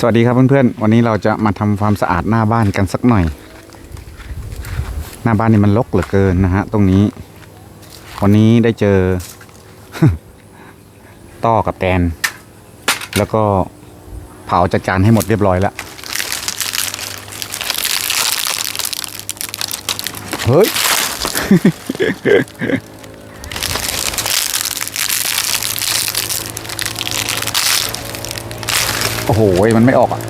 สวัสดีครับเพื่อนๆ วันนี้เราจะมาทำความสะอาดหน้าบ้านกันสักหน่อย หน้าบ้านนี่มันรกเหลือเกินนะฮะ ตรงนี้ วันนี้ได้เจอ ต้อกับแตน แล้วก็เผาจัดจานให้หมดเรียบร้อยแล้ว เฮ้ย โอ้โห มันไม่ออกอะ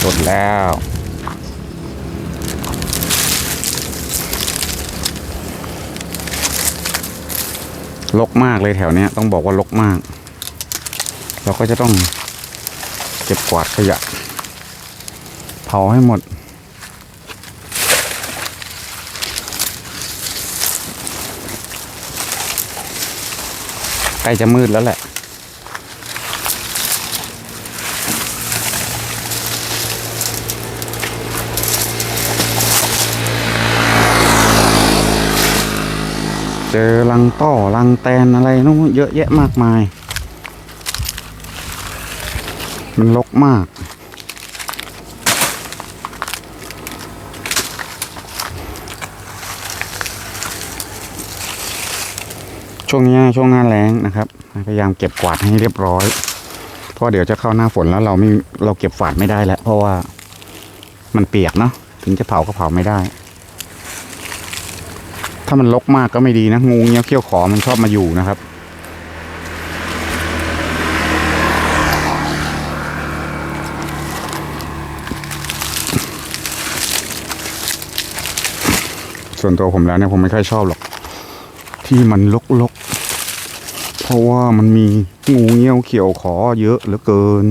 หมดแล้วลกมากเลยแถวเนี้ยต้องบอกว่าลกมาก เราก็จะต้องเก็บกวาดขยะ เผาให้หมด ใกล้จะมืดแล้วแหละเจอรังต้อรังแตนอะไรนู้นเยอะแยะมากมาย มันรกมาก ช่วงนี้ช่วงหน้าแล้งนะครับ พยายามเก็บกวาดให้เรียบร้อย เพราะเดี๋ยวจะเข้าหน้าฝนแล้วเราไม่เราเก็บฝาดไม่ได้แล้ว เพราะว่ามันเปียกเนาะถึงจะเผาก็เผาไม่ได้ ถ้ามันรกมากก็ไม่ดีนะงูเงี้ยวเขี้ยวขอมันชอบมาอยู่นะครับ ส่วนตัวผมแล้วเนี่ยผมไม่ค่อยชอบหรอก ที่มันลกๆ เพราะว่ามันมีงูเงี้ยวเขียวขอเยอะเหลือเกิน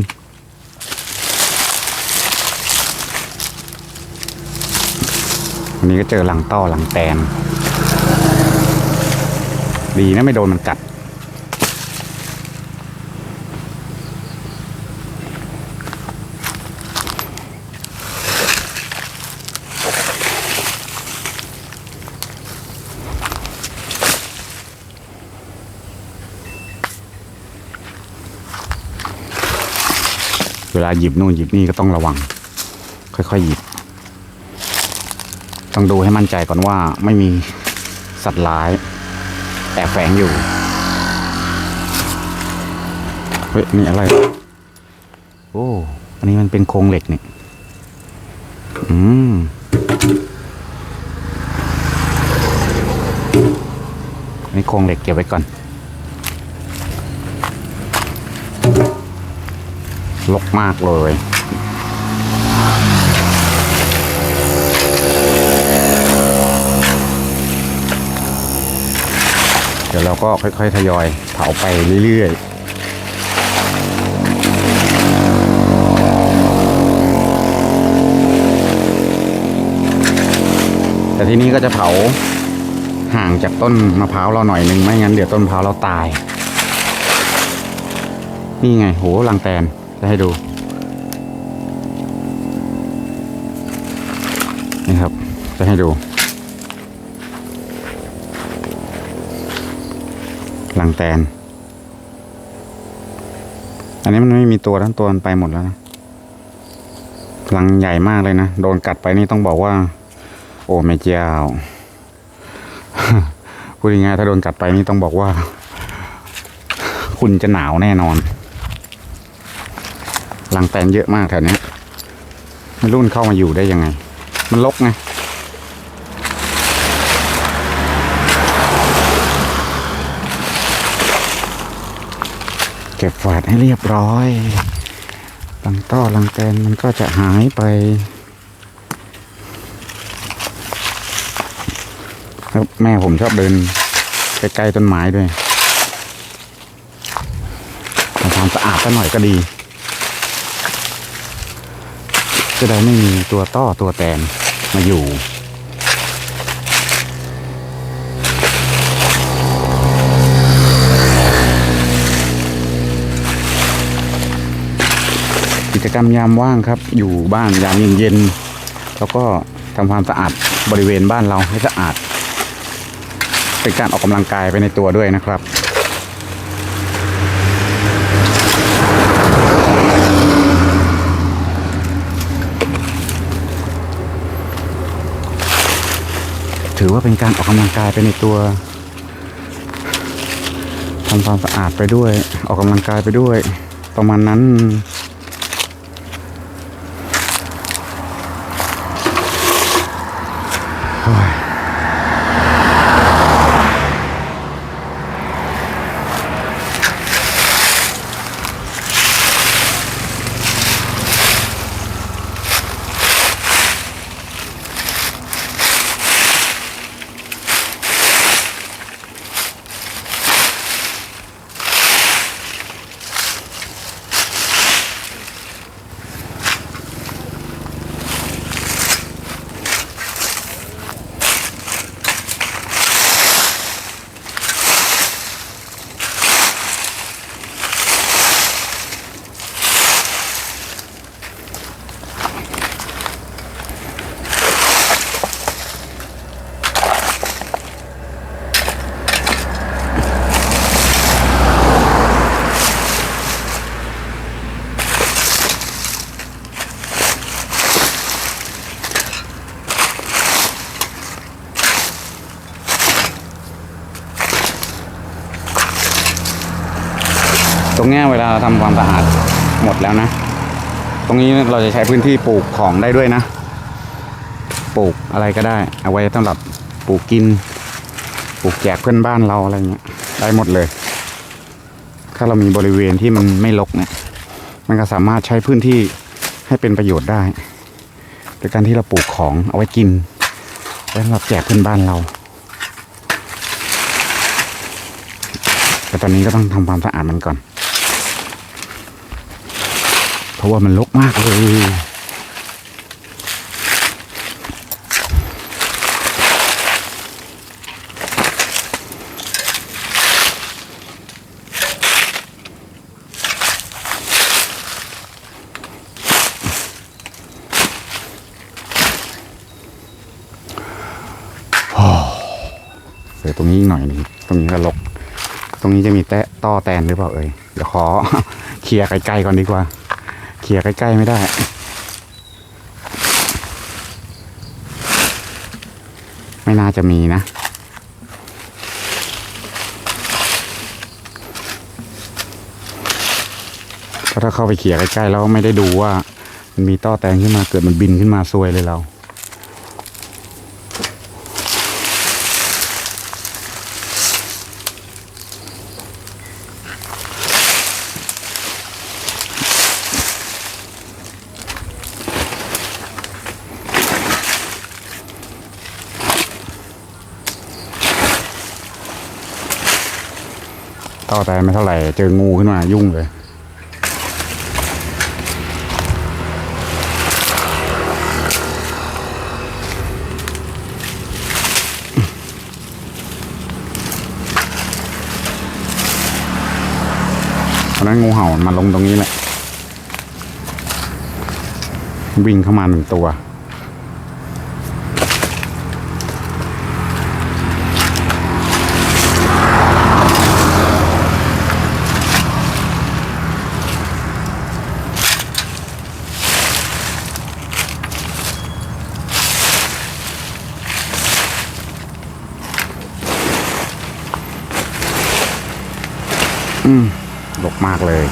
วันนี้ก็เจอหลังต้อหลังแตน ดีนะไม่โดนมันกัด ลาหยิบนู่นหยิบนี่ก็ต้องระวัง ค่อยๆหยิบ ต้องดูให้มั่นใจก่อนว่าไม่มีสัตว์ร้ายแอบแฝงอยู่ เฮ้ยนี่อะไร โอ้ อันนี้มันเป็นโครงเหล็กนี่ อืมนนี้โครงเหล็กเก็บไว้ก่อน ลกมากเลย เดี๋ยวเราก็ค่อยๆ ทยอยเผาไปเรื่อยๆแต่ที่นี้ก็จะเผาห่างจากต้นมะพร้าวเราหน่อยหนึ่งไม่งั้นเดี๋ยวต้นมะพร้าวเราตาย นี่ไงโหลังแตน จะให้ดูนี่ครับ จะให้ดู หลังแตน อันนี้มันไม่มีตัวทั้งตัวมันไปหมดแล้วนะลังใหญ่มากเลยนะ โดนกัดไปนี่ต้องบอกว่า โอ้แม่เจ้าพูดง่ายๆถ้าโดนกัดไปนี่ต้องบอกว่า คุณจะหนาวแน่นอน ลังแตนเยอะมากแถวนี้ไม่รุ่นเข้ามาอยู่ได้ยังไง มันลกไงเก็บฝาดให้เรียบร้อยลังต้อลังแตนมันก็จะหายไปแล้วแม่ผมชอบเดินใกล้ๆต้นไม้ด้วยทำความสะอาดสักหน่อยก็ดี จะได้ไม่มีตัวต้อตัวแตนมาอยู่ กิจกรรมยามว่างครับ อยู่บ้านยามเย็นๆแล้วก็ทำความสะอาดบริเวณบ้านเราให้สะอาด เป็นการออกกำลังกายไปในตัวด้วยนะครับ ถือว่าเป็นการออกกำลังกายไปในตัวทำความสะอาดไปด้วย ออกกำลังกายไปด้วย ประมาณนั้น ตรงนี้เวลาเราทำความสะอาดหมดแล้วนะ ตรงนี้เราจะใช้พื้นที่ปลูกของได้ด้วยนะ ปลูกอะไรก็ได้ เอาไว้สำหรับปลูกกิน ปลูกแจกเพื่อนบ้านเราอะไรเงี้ย ได้หมดเลย ถ้าเรามีบริเวณที่มันไม่รกเนี่ย มันก็สามารถใช้พื้นที่ให้เป็นประโยชน์ได้โดยการที่เราปลูกของเอาไว้กินไว้สำหรับแจกเพื่อนบ้านเรา แต่ตอนนี้ก็ต้องทำความสะอาดมันก่อน ราะว่ามันรกมากเลยเดี๋ยวตรงนี้หน่อยนึงตรงนี้ก็รกตรงนี้จะมีแตะต้อแตนหรือเปล่าเอ่ย เดี๋ยวขอเคลียร์ใกลๆก่อนดีกว่า เคลียใกล้ๆไม่ได้ไม่น่าจะมีนะ เพราะถ้าเข้าไปเขี่ยใกล้ๆแล้วไม่ได้ดูว่า มันมีต้อแตงขึ้นมาเกิดมันบินขึ้นมาซวยเลยเรา ต่อแต่ไม่เท่าไหร่เจองูขึ้นมายุ่งเลย เพราะนั้นงูเห่ามันลงตรงนี้แหละ วิ่งเข้ามาหนึ่งตัว อืมหลกมากเลย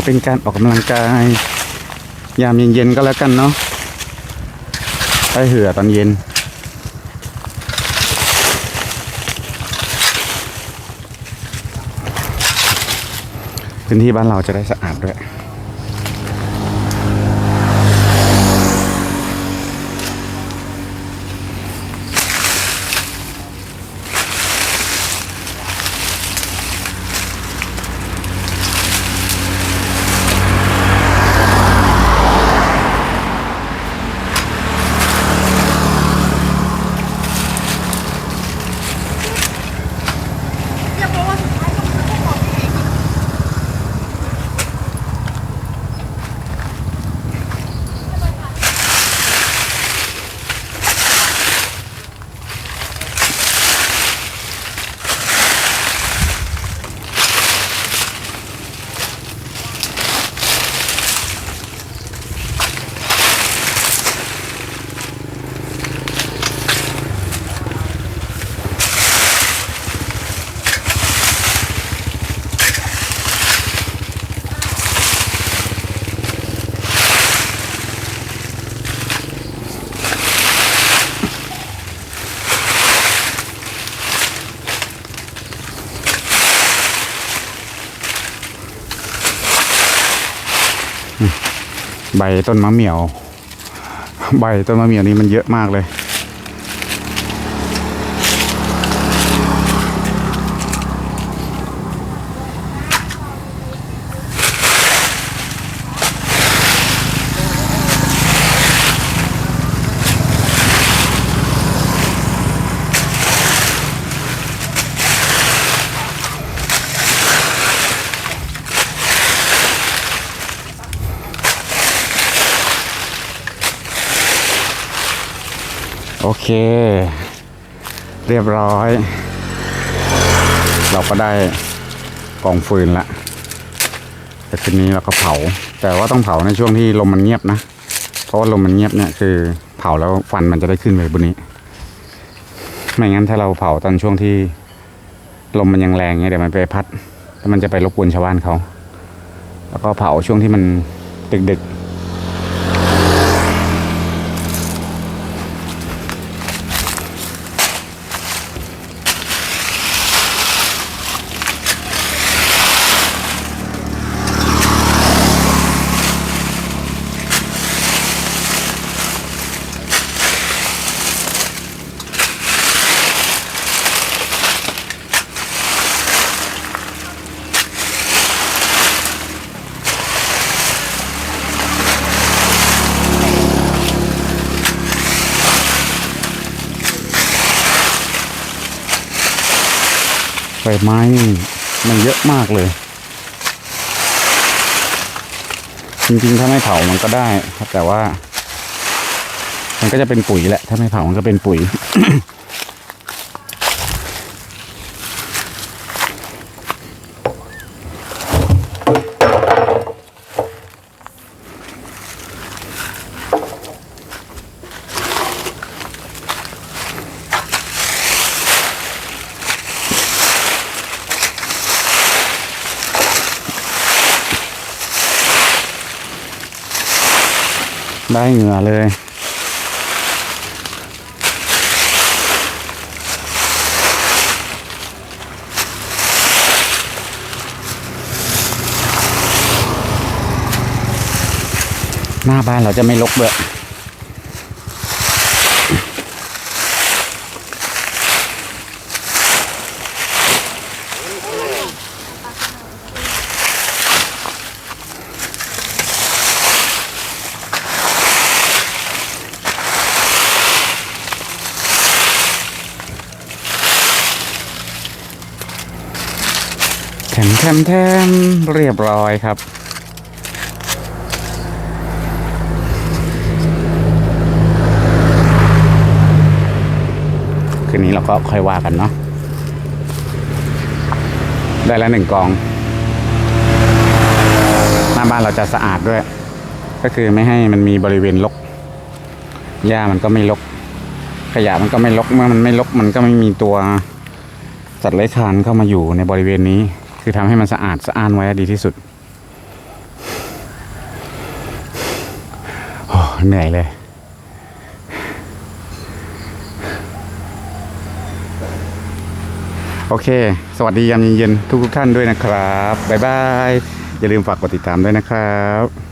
ว่าเป็นการออกกำลังกาย ยามเย็นๆก็แล้วกันเนาะไปเหือตอนเย็น พื้นที่บ้านเราจะได้สะอาดด้วย ใบต้นมะเหมี่ยว ใบต้นมะเหมี่ยวนี้มันเยอะมากเลย โอเค เรียบร้อย เราก็ได้กองฟืนละแต่ทีนี้เราก็เผา แต่ว่าต้องเผาในช่วงที่ลมมันเงียบนะ เพราะว่าลมมันเงียบเนี่ยคือเผาแล้วฟันมันจะได้ขึ้นไปบนนี้ ไม่งั้นถ้าเราเผาตอนช่วงที่ลมมันยังแรงเนี่ยเดี๋ยวมันไปพัดแล้วมันจะไปรบกวนชาวบ้านเขา แล้วก็เผาช่วงที่มันดึกๆ ฟไม้นี่มันเยอะมากเลย จริงๆถ้าไม่เผามันก็ได้ครับแต่ว่า มันก็จะเป็นปุ๋ยแหละ ถ้าไม่เผามันก็เป็นปุ๋ย ได้เหงื่อเลย หน้าบ้านเราจะไม่ลกเบอ มแถมแถมเรียบร้อยครับ คืนนี้เราก็ค่อยว่ากันเนาะได้แล้วหนึ่งกอง หน้าบ้านเราจะสะอาดด้วย ก็คือไม่ให้มันมีบริเวณรกหญ้ามันก็ไม่รกขยะมันก็ไม่รกเมื่อมันไม่รกมันก็ไม่มีตัวสัตว์เลื้อยคลานเข้ามาอยู่ในบริเวณนี้ คือทำให้มันสะอาดสะอ้านไว้ดีที่สุดโอ้เหนื่อยเลยโอเค สวัสดียามเย็นๆทุกท่านด้วยนะครับ บ๊ายบาย อย่าลืมฝากกดติดตามด้วยนะครับ